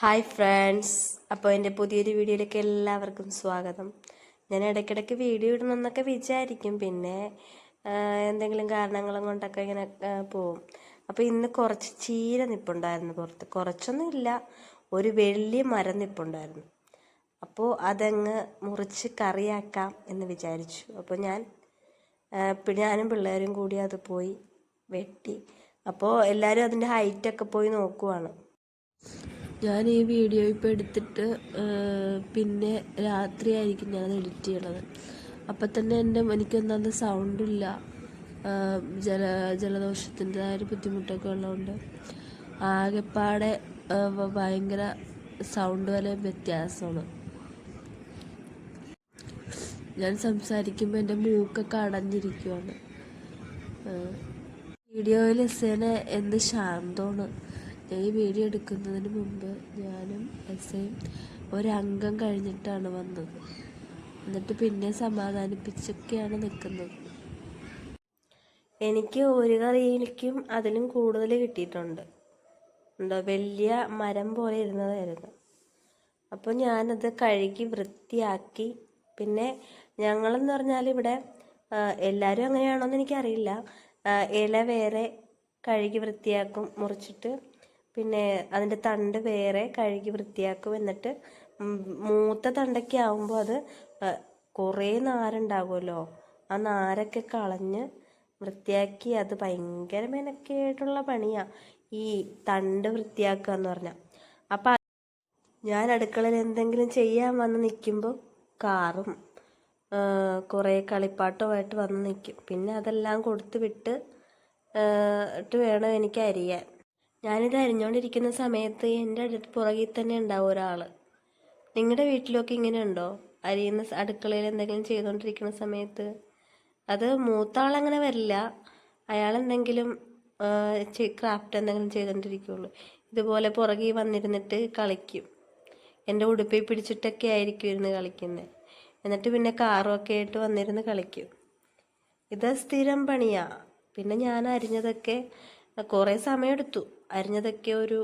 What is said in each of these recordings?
Hi friends അപ്പോൾ എന്റെ പുതിയൊരു വീഡിയോയിലേക്ക് എല്ലാവർക്കും സ്വാഗതം. ഞാൻ ഇടയ്ക്കിടയ്ക്ക് വീഡിയോ ഇടണമെന്നൊക്കെ വിചാരിക്കും. പിന്നെ എന്തെങ്കിലും കാരണങ്ങളും കൊണ്ടൊക്കെ ഇങ്ങനെ പോവും. അപ്പോൾ ഇന്ന് കുറച്ച് ചീര നിപ്പുണ്ടായിരുന്നു പുറത്ത്. കുറച്ചൊന്നും ഇല്ല. ഒരു വലിയ മരം നിപ്പുണ്ടായിരുന്നു. അപ്പോൾ അതങ്ങ് മുറിച്ച് കറിയാക്കാം എന്ന് വിചാരിച്ചു. അപ്പോൾ ഞാൻ ഞാനും പിള്ളേരും കൂടി അത് പോയി വെട്ടി. അപ്പോൾ എല്ലാവരും അതിന്റെ ഹൈറ്റൊക്കെ പോയി നോക്കുവാണ്. ഞാൻ ഈ വീഡിയോ ഇപ്പോൾ എടുത്തിട്ട് പിന്നെ രാത്രിയായിരിക്കും ഞാനത് എഡിറ്റ് ചെയ്യണത്. അപ്പം തന്നെ എന്റെ എനിക്കൊന്നാമത് സൗണ്ടില്ല. ജല ജലദോഷത്തിന്റെതായ ഒരു ബുദ്ധിമുട്ടൊക്കെ ഉള്ളതുകൊണ്ട് ആകെപ്പാടെ ഭയങ്കര സൗണ്ട് വരെ വ്യത്യാസമാണ്. ഞാൻ സംസാരിക്കുമ്പോൾ എന്റെ മൂക്കൊക്കെ അടഞ്ഞിരിക്കുവാണ് വീഡിയോയിൽ സേന എന്ത് ശാന്തമാണ്. ഞാൻ ഈ വീഡിയോ എടുക്കുന്നതിന് മുമ്പ് ഞാനും എസ്സയും ഒരംഗം കഴിഞ്ഞിട്ടാണ് വന്നത്. എന്നിട്ട് പിന്നെ സമാധാനിപ്പിച്ചൊക്കെയാണ് നിൽക്കുന്നത്. എനിക്ക് ഒരു കറിയിലേക്കും അതിലും കൂടുതൽ കിട്ടിയിട്ടുണ്ട്. എന്താ വലിയ മരം പോലെ ഇരുന്നതായിരുന്നു. അപ്പോൾ ഞാനത് കഴുകി വൃത്തിയാക്കി. പിന്നെ ഞങ്ങളെന്ന് പറഞ്ഞാൽ ഇവിടെ എല്ലാവരും അങ്ങനെയാണോന്ന് എനിക്കറിയില്ല. ഇല വേറെ കഴുകി വൃത്തിയാക്കും മുറിച്ചിട്ട് പിന്നെ അതിന്റെ തണ്ട് വേറെ കഴുകി വൃത്തിയാക്കും എന്നിട്ട് മൂത്ത തണ്ടൊക്കെ ആകുമ്പോൾ അത് കുറേ നാരുണ്ടാകുമല്ലോ ആ നാരൊക്കെ കളഞ്ഞ് വൃത്തിയാക്കി അത് ഭയങ്കര മെനക്കേട്ടുള്ള പണിയാണ് ഈ തണ്ട് വൃത്തിയാക്കുക എന്ന് പറഞ്ഞാൽ അപ്പം ഞാൻ അടുക്കളയിൽ എന്തെങ്കിലും ചെയ്യാൻ വന്ന് നിൽക്കുമ്പോൾ കാറും കുറേ കളിപ്പാട്ടുമായിട്ട് വന്ന് നിൽക്കും. പിന്നെ അതെല്ലാം കൊടുത്ത് വിട്ട് ഇട്ട് വേണം എനിക്ക് അരിയാൻ. ഞാനിത് അരിഞ്ഞുകൊണ്ടിരിക്കുന്ന സമയത്ത് എന്റെ അടുത്ത് പുറകിൽ തന്നെ ഉണ്ടാവും ഒരാൾ നിങ്ങളുടെ വീട്ടിലൊക്കെ ഇങ്ങനെ ഉണ്ടോ അരിയുന്ന അടുക്കളയിൽ എന്തെങ്കിലും ചെയ്തുകൊണ്ടിരിക്കുന്ന സമയത്ത്? അത് മൂത്ത ആളങ്ങനെ വരില്ല അയാൾ എന്തെങ്കിലും ക്രാഫ്റ്റ് എന്തെങ്കിലും ചെയ്തുകൊണ്ടിരിക്കുള്ളൂ ഇതുപോലെ പുറകിൽ വന്നിരുന്നിട്ട് കളിക്കും. എന്റെ ഉടുപ്പിൽ പിടിച്ചിട്ടൊക്കെ ആയിരിക്കും ഇരുന്ന് കളിക്കുന്നത് എന്നിട്ട് പിന്നെ കാറുമൊക്കെ ആയിട്ട് വന്നിരുന്ന് കളിക്കും. ഇത് സ്ഥിരം പണിയാ. പിന്നെ ഞാൻ അരിഞ്ഞതൊക്കെ കുറേ സമയമെടുത്തു. അരിഞ്ഞതൊക്കെ ഒരു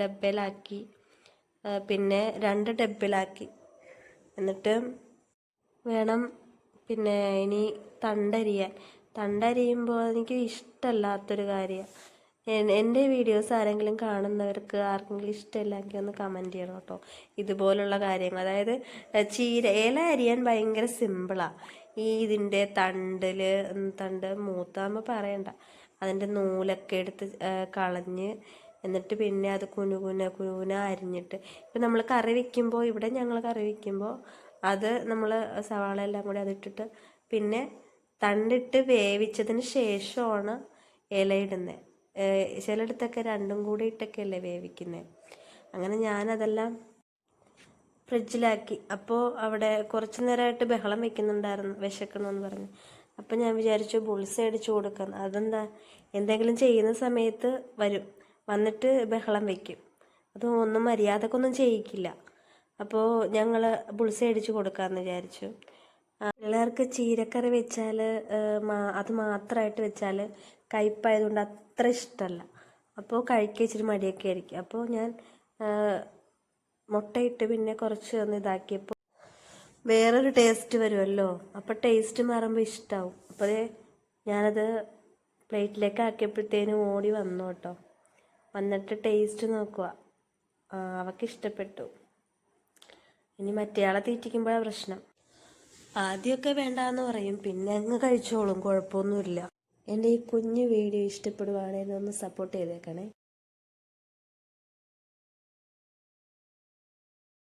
ഡബ്ബയിലാക്കി. പിന്നെ രണ്ട് ഡബ്ബയിലാക്കി എന്നിട്ട് വേണം പിന്നെ ഇനി തണ്ടരിയാൻ. തണ്ടരിയുമ്പോൾ എനിക്ക് ഇഷ്ടമല്ലാത്തൊരു കാര്യമാണ്. എന്റെ വീഡിയോസ് ആരെങ്കിലും കാണുന്നവർക്ക് ആർക്കെങ്കിലും ഇഷ്ടമില്ലെങ്കിൽ ഒന്ന് കമന്റ് ചെയ്യണം കേട്ടോ. ഇതുപോലുള്ള കാര്യങ്ങൾ. അതായത് ചീര ഇല അരിയാൻ ഭയങ്കര സിമ്പിളാണ് ഈ ഇതിന്റെ തണ്ടിൽ തണ്ട് മൂത്താകുമ്പോൾ പറയണ്ട. അതിന്റെ നൂലൊക്കെ എടുത്ത് കളഞ്ഞ് എന്നിട്ട് പിന്നെ അത് കുനുകുന കുനുകുന അരിഞ്ഞിട്ട്. ഇപ്പം നമ്മൾ കറി വെക്കുമ്പോൾ ഇവിടെ ഞങ്ങൾ കറി വെക്കുമ്പോൾ അത് നമ്മൾ സവാള എല്ലാം കൂടി അതിട്ടിട്ട് പിന്നെ തണ്ടിട്ട് വേവിച്ചതിന് ശേഷമാണ് ഇലയിടുന്നത് ചിലയിടത്തൊക്കെ രണ്ടും കൂടി ഇട്ടൊക്കെ അല്ലേ വേവിക്കുന്നത് അങ്ങനെ ഞാനതെല്ലാം ഫ്രിഡ്ജിലാക്കി. അപ്പോൾ അവിടെ കുറച്ച് നേരമായിട്ട് ബഹളം വെക്കുന്നുണ്ടായിരുന്നു വിശക്കണമെന്ന് പറഞ്ഞു. അപ്പം ഞാൻ വിചാരിച്ചു ബുൾസ് അടിച്ചു കൊടുക്കാം. അതെന്താ? എന്തെങ്കിലും ചെയ്യുന്ന സമയത്ത് വരും. വന്നിട്ട് ബഹളം വയ്ക്കും അത് ഒന്നും മര്യാദക്കൊന്നും ചെയ്യിക്കില്ല. അപ്പോൾ ഞങ്ങൾ ബുൾസ് അടിച്ചു കൊടുക്കാമെന്ന് വിചാരിച്ചു. പിള്ളേർക്ക് ചീരക്കറി വെച്ചാൽ അത് മാത്രമായിട്ട് വെച്ചാൽ കയ്പായതുകൊണ്ട് അത്ര ഇഷ്ടമല്ല അപ്പോൾ കഴിക്കാൻ ഇച്ചിരി മടിയൊക്കെ ആയിരിക്കും. അപ്പോൾ ഞാൻ മുട്ടയിട്ട് പിന്നെ കുറച്ച് ഒന്ന് ഇതാക്കിയപ്പോൾ വേറൊരു ടേസ്റ്റ് വരുമല്ലോ. അപ്പോൾ ടേസ്റ്റ് മാറുമ്പോൾ ഇഷ്ടമാവും അപ്പോഴേ ഞാനത് പ്ലേറ്റിലേക്ക് ആക്കിയപ്പോഴത്തേനും ഓടി വന്നു കേട്ടോ. വന്നിട്ട് ടേസ്റ്റ് നോക്കുക അവക്ക് ഇഷ്ടപ്പെട്ടു. ഇനി മറ്റേയാളെ തീറ്റിക്കുമ്പോഴാണ് പ്രശ്നം. ആദ്യമൊക്കെ വേണ്ടാന്ന് പറയും. പിന്നെ അങ്ങ് കഴിച്ചോളും. കുഴപ്പമൊന്നുമില്ല. എന്റെ ഈ കുഞ്ഞു വീഡിയോ ഇഷ്ടപ്പെടുവാണെങ്കിൽ ഒന്ന് സപ്പോർട്ട് ചെയ്തേക്കണേ.